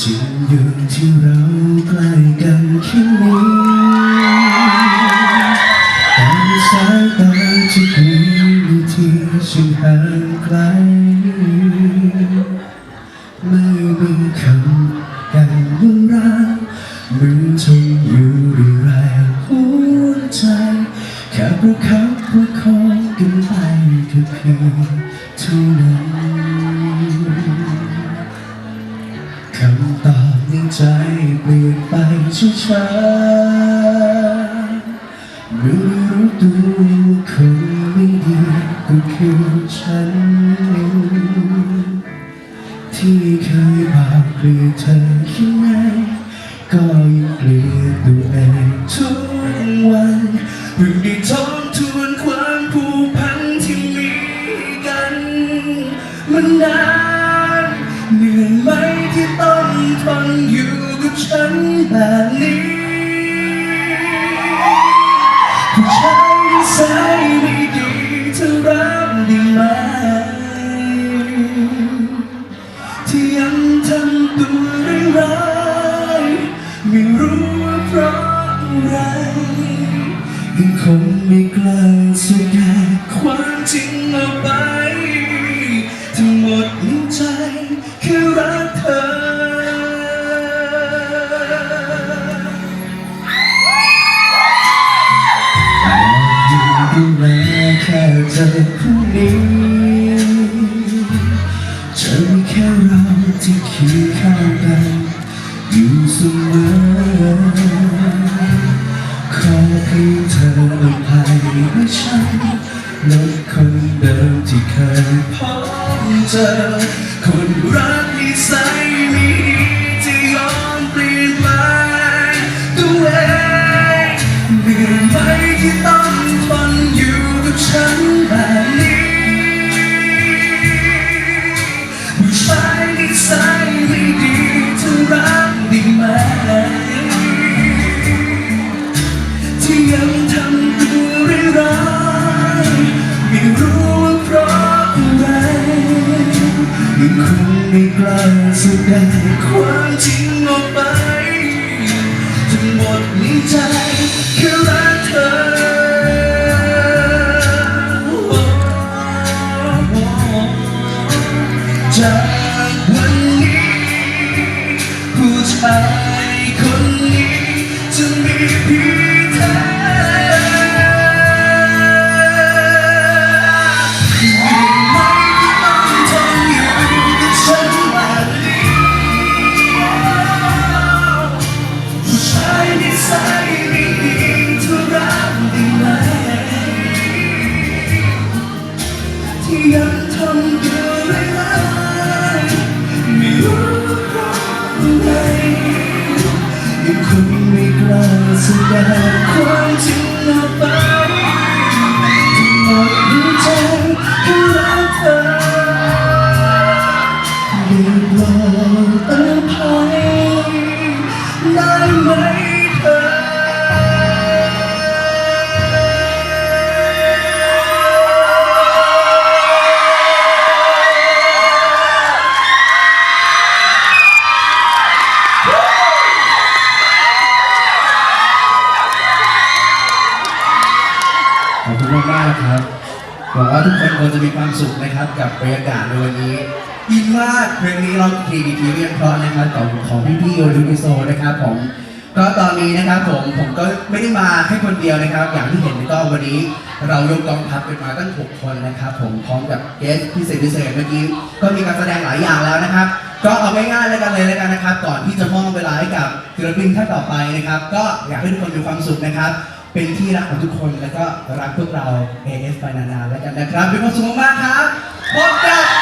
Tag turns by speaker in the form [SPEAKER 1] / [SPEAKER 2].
[SPEAKER 1] จริงอยู่ที่เราใกล้กันแค่นี้แต่สายตาทุกวิธีฉันห่างไกล ไม่มีคำกันวุ่นรานมือนทนอยู่ด้วยแรงหัวใจแค่ประคับประคองกันไปแค่เพียงเท่านั้น ใจเปลี่ยนไปช้าๆเมื่อรู้ตัวว่าคนไม่ดีก็คือฉัน ที่เคยบอกเกลียดเธอแค่ไหนก็ยังเกลียดตัวเองทุกวันเพิ่งได้ทบทวนความผูกพันที่มีกันมันนาน คงไม่กล้าแสดงความจริงออกไป ทั้งหมดในใจแค่รักเธอ อยู่ดูแลแค่เธอผู้นี้จะมีแค่เราที่เคียงข้างกันอยู่เสมอ ให้ฉันลดคนเดิมที่เคยพบเจอคนรักนิสัยไม่ดีที่ยอมเปลี่ยนแปลงตัวเองเหนื่อยไหมที่ต้องทนอยู่กับฉันแบบนี้ผู้ชายนิสัยไม่ดีเธอรักด้ไหมที่ยัง คงไม่กล้าแสดงความจริงออกไปทั้งหมดในใจแค่ มากมา
[SPEAKER 2] กๆครับหวังว่าทุกคนคงจะมีความสุขนะครับกับบรรยากาศในวันนี้อินมากเพลงนี้เราทีดีทีเรียนเพราะนะครับของของพี่พี่ๆโอลิมิโซนะครับผมก็ตอนนี้นะครับผมผมก็ไม่ได้มาแค่คนเดียวนะครับ อย่างที่เห็นก็วันนี้ เรายกกองทัพกันมาตั้ง 6 คนนะครับ ผมพร้อมกับเกสพิเศษพิเศษเมื่อกี้ก็มีการแสดงหลายอย่างแล้วนะครับ ก็เอาง่ายๆเลยกันเลยแล้วกันนะครับ ก่อนที่จะมอบเวลาให้กับศิลปินท่านต่อไปนะครับ ก็อยากให้ทุกคนมีความสุขนะครับ เป็นที่รักของทุกคนแล้วก็รักพวกเรา AS ไปนานๆแล้วกันนะครับมีความสุขมากๆครับพบกับนักร้องท่านต่อไปครับผมขอเสียงปรบ